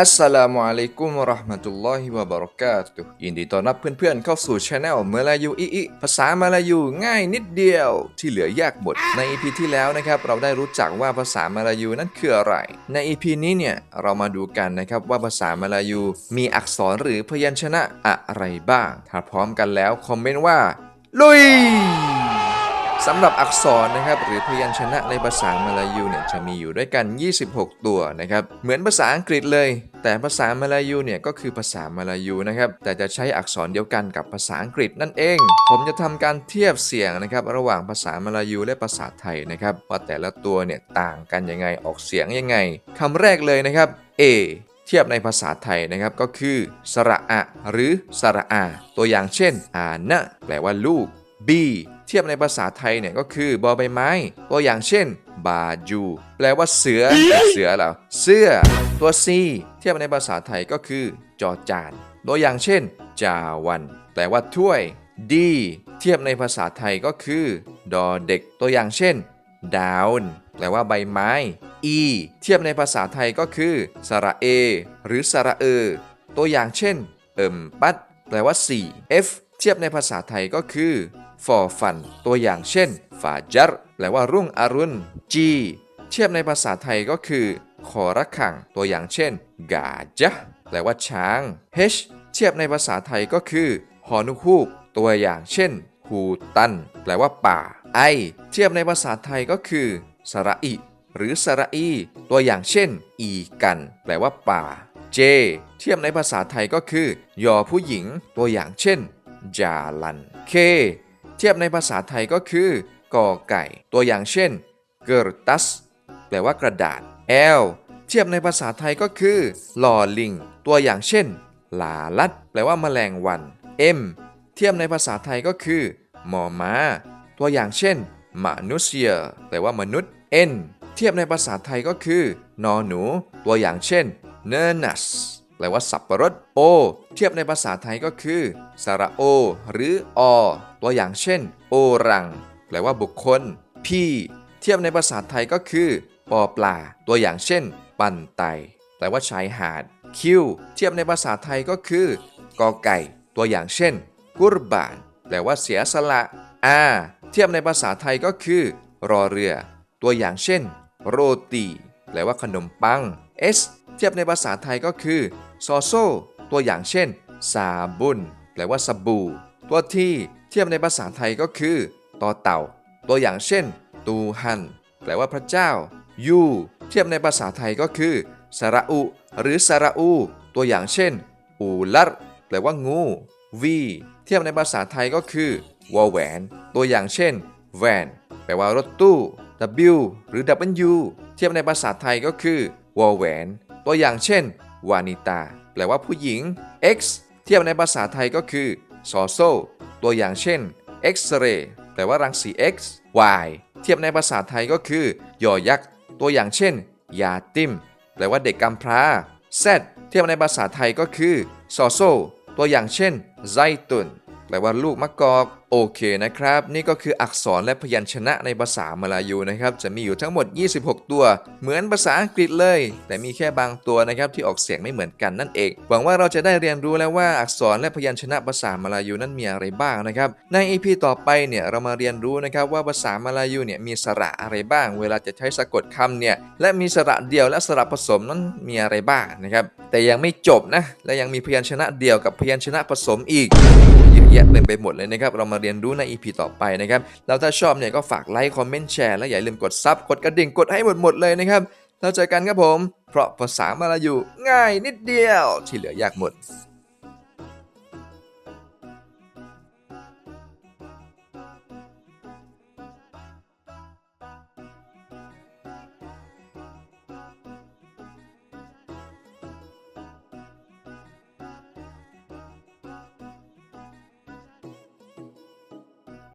อัสสลามุอะลัยกุมราะห์มะตุลลอฮิวะบะเราะกาตุยินดีต้อนรับเพื่อนๆ เข้าสู่ช anel เมลายูอีอีภาษามาลายูง่ายนิดเดียว ที่เหลือยากหมด ใน EP ที่แล้วนะครับ เราได้รู้จักว่าภาษามาลายูนั้นคืออะไร ใน EP นี้เนี่ย เรามาดูกันนะครับว่าภาษามาลายูมีอักษรหรือพยัญชนะอะไรบ้าง ถ้าพร้อมกันแล้วคอมเมนต์ว่า ลุย สำหรับอักษรนะครับหรือพยัญชนะในภาษามาลายูเนี่ยจะมีอยู่ด้วยกัน 26 ตัวนะครับเหมือนภาษาอังกฤษเลย แต่ภาษามาลายูเนี่ยก็คือภาษามาลายูนะครับแต่จะใช้อักษรเดียวกันกับภาษาอังกฤษนั่นเอง ผมจะทำการเทียบเสียงนะครับระหว่างภาษามาลายูและภาษาไทยนะครับว่าแต่ละตัวเนี่ยต่างกันยังไงออกเสียงยังไงคำแรกเลยนะครับ A เทียบในภาษาไทยนะครับก็คือสระอะหรือสระอา ตัวอย่างเช่น อานะแปลว่าลูก B เทียบในภาษาไทยเนี่ยก็คือบอใบไม้ตัวอย่างเช่น บาจู แปลว่าเสือเสือเหรอเสื้อ ตัว C เทียบในภาษาไทยก็คือ จอจานตัวอย่างเช่น จาวัน แปลว่าถ้วย D เทียบในภาษาไทยก็คือ ดอเด็ก ตัวอย่างเช่น ดาวน์แปลว่าใบไม้ E เทียบในภาษาไทยก็คือ สระเอ หรือสระเออตัวอย่างเช่น เอิมปัด แปลว่า 4 F เทียบในภาษาไทยก็คือฟอฟัน ตัวอย่างเช่นฟาจัรแปลว่ารุ่งอรุณ G เทียบในภาษาไทยก็คือขอระฆัง ตัวอย่างเช่นกาจะแปลว่าช้าง H เทียบในภาษาไทยก็คือฮอนุฮูกตัวอย่างเช่นฮูตัน แปลว่าป่า I เทียบในภาษาไทยก็คือสระอิ หรือสระอี ตัวอย่างเช่น อีกัน แปลว่าป่า J เทียบในภาษาไทยก็คือ ยอผู้หญิง ตัวอย่างเช่น จาลัน K เทียบในภาษาไทยก็คือกอไก่ ตัวอย่างเช่นเกิร์ตัสแปลว่ากระดาษ L เทียบในภาษาไทยก็คือลอลิง ตัวอย่างเช่นลาลัด แปลว่าแมลงวัน M เทียบในภาษาไทยก็คือมอม้าตัวอย่างเช่นมนุษย์แปลว่ามนุษย์ N เทียบในภาษาไทยก็คือนอหนู ตัวอย่างเช่นเนนัส แปลว่าสับปะรด O เทียบในภาษาไทยก็คือ สระโอ หรืออตัวอย่างเช่น โอรัง แปลว่าบุคคล P เทียบในภาษาไทยก็คือปอปลา ตัวอย่างเช่น ปันไต แปลว่าชายหาด Q เทียบในภาษาไทยก็คือกอไก่ ตัวอย่างเช่น กุรบาน แปลว่าเสียสละ R เทียบในภาษาไทยก็คือ รอเรือ ตัวอย่างเช่น โรตี แปลว่าขนมปัง S เทียบในภาษาไทยก็คือซอโซตัวอย่างเช่นซาบุนแปลว่าสบู่ ตัวที่เทียบในภาษาไทยก็คือต่อเต่า ตัวอย่างเช่น ตูฮันแปลว่าพระเจ้า ยูเทียบในภาษาไทยก็คือสระอุ หรือสระอู ตัวอย่างเช่น อูลัดแปลว่างู V เทียบในภาษาไทยก็คือวอแหวน ตัวอย่างเช่นแวนแปลว่ารถตู้ W หรือ W เทียบในภาษาไทยก็คือวอแหวน ตัวอย่างเช่นวานิตาแปลว่าผู้หญิง X เทียบในภาษาไทยก็คือซอโซตัวอย่างเช่น X-ray แปลว่ารังสี X Y เทียบในภาษาไทยก็คือยอยักษ์ตัวอย่างเช่น ยาติมแปลว่าเด็กกำพร้า Z เทียบในภาษาไทยก็คือซอโซตัวอย่างเช่นไซตุน แปลว่าลูกมะกอกโอเคนะครับ นี่ก็คืออักษรและพยัญชนะในภาษามาลายูนะครับ จะมีอยู่ทั้งหมด 26 ตัว เหมือนภาษาอังกฤษเลย แต่มีแค่บางตัวนะครับที่ออกเสียงไม่เหมือนกันนั่นเอง หวังว่าเราจะได้เรียนรู้แล้วว่าอักษรและพยัญชนะภาษามาลายูนั้นมีอะไรบ้างนะครับ ใน EP ต่อไปเนี่ยเรามาเรียนรู้นะครับว่าภาษามาลายูเนี่ยมีสระอะไรบ้าง เวลาจะใช้สะกดคำเนี่ยและมีสระเดียวและสระผสมนั้นมีอะไรบ้างนะครับแต่ยังไม่จบนะและยังมีพยัญชนะเดียวกับพยัญชนะผสมอีก อะแยะเต็มไปหมดเลยนะครับ เรามาเรียนรู้ใน EP ต่อไปนะครับ แล้วถ้าชอบเนี่ยก็ฝากไลค์ คอมเมนต์ แชร์ และอย่าลืมกดซับ กดกระดิ่ง กดให้หมดหมดเลยนะครับ แล้วเจอกันครับผม เพราะภาษามาลายูง่ายนิดเดียวที่เหลือยากหมด